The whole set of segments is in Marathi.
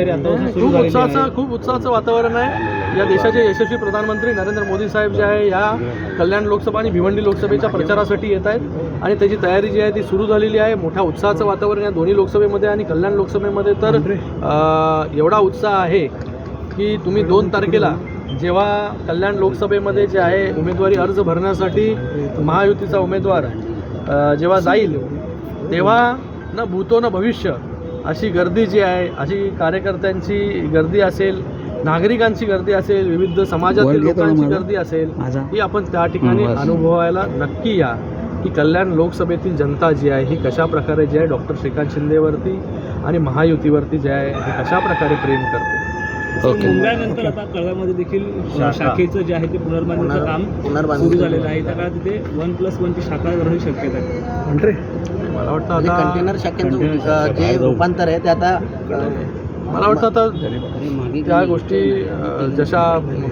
खूप उत्साहाचं खूप उत्साहाचं वातावरण आहे. या देशाचे यशस्वी प्रधानमंत्री नरेंद्र मोदी साहेब जे आहे या कल्याण लोकसभा आणि भिवंडी लोकसभेच्या प्रचारासाठी येत आहेत. आणि त्याची तयारी जी आहे ती सुरू झालेली आहे. मोठ्या उत्साहाचं वातावरण या दोन्ही लोकसभेमध्ये आणि कल्याण लोकसभेमध्ये. तर एवढा उत्साह आहे की तुम्ही दोन तारखेला जेव्हा कल्याण लोकसभेमध्ये जे आहे उमेदवारी अर्ज भरण्यासाठी महायुतीचा उमेदवार जेव्हा जाईल तेव्हा न भूतो न भविष्य अशी गर्दी जी आहे अशी कार्यकर्त्यांची गर्दी असेल नागरिकांची गर्दी असेल विविध समाजातील लोकांची गर्दी असेल ही आपण त्या ठिकाणी अनुभवायला नक्की या की कल्याण लोकसभेतील जनता जी आहे ही कशा प्रकारे जी आहे डॉक्टर श्रीकांत शिंदेवरती आणि महायुतीवरती जे आहे हे कशा प्रकारे प्रेम करते. मुंबईनंतर आता कळव्यामध्ये देखील शाखेचं जे आहे ते पुनर्बांधणीचं काम सुरू झालेलं आहे. त्या काळात तिथे वन प्लस वनची शाखा भरण्याची शक्यता आहे. मला वाटतं म्हणजे आता कंटेनर शाखेचं जे रूपांतर आहे ते आता मला वाटतं आता त्या गोष्टी जशा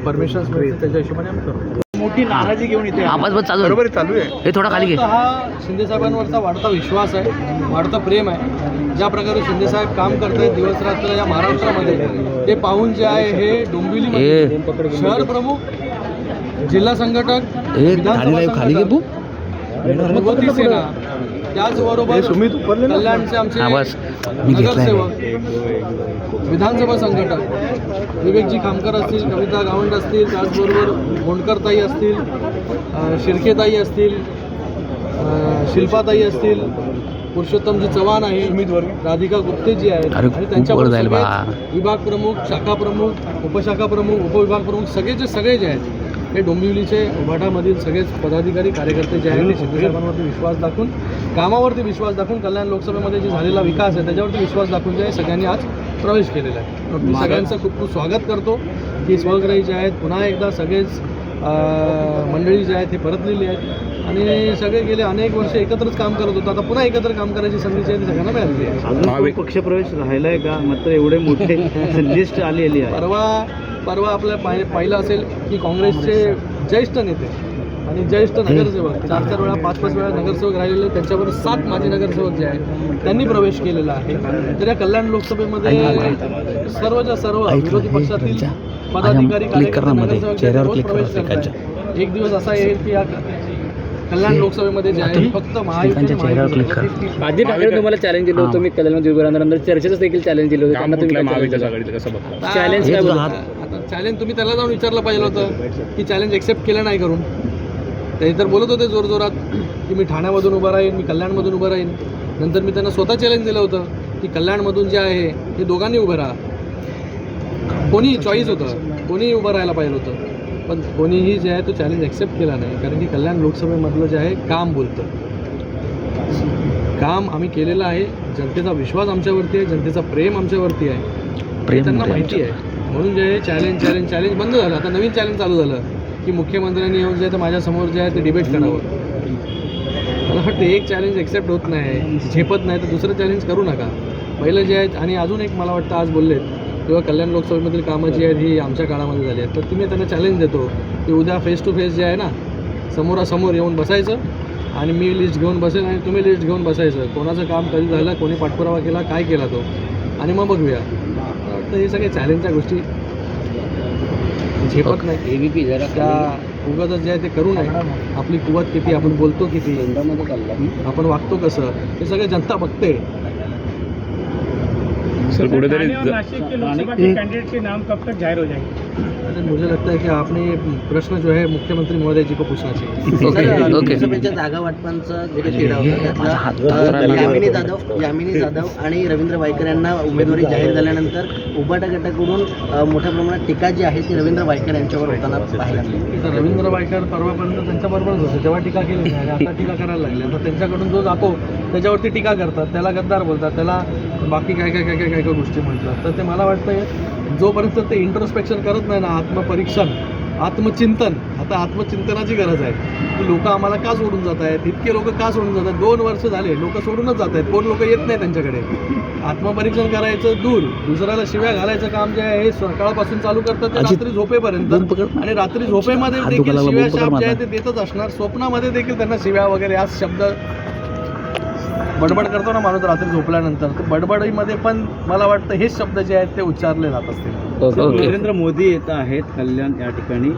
परमिशन्स मिळतील त्याच्या हिशोबाने आम्ही करू. मोठी नाराजी घेऊन इथे आवाज बस चालू बरोबर चालू आहे. हे थोडा खाली हा शिंदे साहेबांवरचा वाढता विश्वास आहे वाढतं प्रेम आहे. ज्या प्रकारे शिंदे साहेब काम करत आहेत दिवस रात्र या महाराष्ट्रामध्ये ते पाहून जे आहे हे डोंबिवली शहर प्रमुख जिल्हा संघटक खाली सेना त्याचबरोबर कल्याणचे आमचे हा बस. मी घेतलाय. नगरसेवक विधानसभा संघटक विवेकजी खामकर असतील कविता गावंड असतील त्याचबरोबर गोंडकरताई असतील शिर्केताई असतील शिल्पाताई असतील पुरुषोत्तमजी चव्हाण आहे राधिका गुप्ते जी आहेत आणि बा. विभाग प्रमुख शाखा प्रमुख उपशाखा प्रमुख उपविभाग प्रमुख सगळेचे सगळे जे आहेत हे डोंबिवलीचे उभाटामधील सगळेच पदाधिकारी कार्यकर्ते जे आहेत ते शिंदेसाहेबांवरती विश्वास दाखवून कामावरती विश्वास दाखवून कल्याण लोकसभेमध्ये जे झालेला विकास आहे त्याच्यावरती विश्वास दाखवून जे आहे सगळ्यांनी आज प्रवेश केलेला आहे. मी सगळ्यांचं खूप खूप स्वागत करतो की स्वग्रही जे आहेत पुन्हा एकदा सगळेच मंडळी जे आहेत हे परतलेली आहेत. आणि सगळे गेले अनेक वर्ष एकत्रच काम करत होतो. आता पुन्हा एकत्र काम करायची संधी जी आहे ती सगळ्यांना मिळालेली आहे. अजून पक्षप्रवेश राहिलाय का? मात्र एवढे मोठे लिस्ट आलेली आहे. परवा परवा आपल्या पाहि पाहिलं असेल की काँग्रेसचे ज्येष्ठ नेते आणि ज्येष्ठ नगरसेवक चार चार वेळा पाच पाच वेळा नगरसेवक राहिलेले त्यांच्यावर सात माजी नगरसेवक जे आहेत त्यांनी प्रवेश केलेला आहे. तर या कल्याण लोकसभेमध्ये सर्वच्या सर्व विरोधी पक्षातील पदाधिकारी क्लिक कर ना मध्ये, नगरसेवक जे चेहऱ्यावर रोज क्लिक कर प्रवेश करत आहेत. एक दिवस असा येईल की या कल्याण लोकसभेमध्ये जे आहे फक्त ठाकरे तुम्हाला चॅलेंज दिलं होतं मी कल्याणमध्ये उभे राहणार नंतर चर्चेतच देखील चॅलेंज दिलं होतं. तुम्ही चॅलेंज तुम्ही त्याला जाऊन विचारलं पाहिजे होतं की चॅलेंज एक्सेप्ट केलं नाही करून. ते तर बोलत होते जोरजोरात की मी ठाण्यामधून उभं राहीन मी कल्याणमधून उभं राहीन. नंतर मी त्यांना स्वतः चॅलेंज दिलं होतं की कल्याणमधून जे आहे हे दोघांनी उभं राहा. कोणी चॉईस होतं कोणीही उभं राहायला पाहिजे होतं. पण कोणीही जे आहे तो चॅलेंज एक्सेप्ट केला नाही. कारण की कल्याण लोकसभेमधलं जे आहे काम बोलतं. काम आम्ही केलेलं आहे. जनतेचा विश्वास आमच्यावरती आहे जनतेचा प्रेम आमच्यावरती आहे. हे प्रेम त्यांना होतं माहिती आहे. म्हणून जे चॅलेंज चॅलेंज चॅलेंज बंद झालं. आता नवीन चॅलेंज चालू झालं. की मुख्यमंत्र्यांनी येऊन जे आहे तर माझ्यासमोर जे आहे ते डिबेट करावं. मला वाटतं एक चॅलेंज एक्सेप्ट होत नाही झेपत नाही तर दुसरं चॅलेंज करू नका. पहिलं जे आहेत आणि अजून एक मला वाटतं आज बोललेत किंवा कल्याण लोकसभेमधील कामं जी आहेत ही आमच्या काळामध्ये झाली आहेत. तर तुम्ही त्यांना चॅलेंज देतो की उद्या फेस टू फेस जे आहे ना समोरासमोर येऊन बसायचं आणि मी लिस्ट घेऊन बसेन आणि तुम्ही लिस्ट घेऊन बसायचं. कोणाचं काम कधी झालं कोणी पाठपुरावा केला काय केला तो? आणि मग बघूया. तर हे सगळे चॅलेंजच्या गोष्टी झेपत नाही AVP जरा त्या उगाच जे आहे ते करू नये आपली कुवत किती आपण बोलतो किती. आपण वागतो कसं? हे सगळे जनता बघते. सर कुठेतरी ठाणे और नासिक के लोकसभा के कैंडिडेट के नाम कब तक जाहिर हो जाएंगे? अरे मुझे लगता है कि आपने ये प्रश्न जो है मुख्यमंत्री महोदय जी को पूछना चाहिए। लोकसभेच्या जागा वाटपांचं जे काही तिढा होता त्यातला यामिनी. जाधव यामिनी जाधव आणि रवींद्र वायकर यांना उमेदवारी जाहीर झाल्यानंतर उबाटा गटाकडून मोठ्या प्रमाणात टीका जी आहे ती रवींद्र वायकर यांच्यावर होताना पाहायला तर रवींद्र वायकर परवापर्यंत त्यांच्याबरोबरच होते. तेव्हा टीका केली नाही आता टीका करायला लागले. आता त्यांच्याकडून जो जातो त्याच्यावरती टीका करतात. त्याला गद्दार बोलतात. त्याला बाकी काय काय काय काय काय काय गोष्टी म्हणतात तर ते मला वाटतं जोपर्यंत ते इंट्रोस्पेक्शन करत नाही ना आत्मपरीक्षण आत्मचिंतन आता आत्मचिंतनाची गरज आहे. की लोक आम्हाला का सोडून जात आहेत? इतके लोक का सोडून जात आहेत? दोन वर्ष झाले लोक सोडूनच जात आहेत. कोण लोक येत नाही त्यांच्याकडे? आत्मपरीक्षण करायचं दूर दुसऱ्याला शिव्या घालायचं काम जे आहे हे सकाळपासून चालू करतात रात्री झोपेपर्यंत. आणि रात्री झोपेमध्ये देखील शिव्या शाप जे आहे. ते देतच असणार. स्वप्नामध्ये देखील त्यांना शिव्या वगैरे आज शब्द बडबड करतो ना माणूस रात्री झोपल्यानंतर तर बडबडीमध्ये पण मला वाटतं हेच शब्द जे आहेत ते उच्चारले जात असतील. नरेंद्र मोदी येत आहेत कल्याण या ठिकाणी.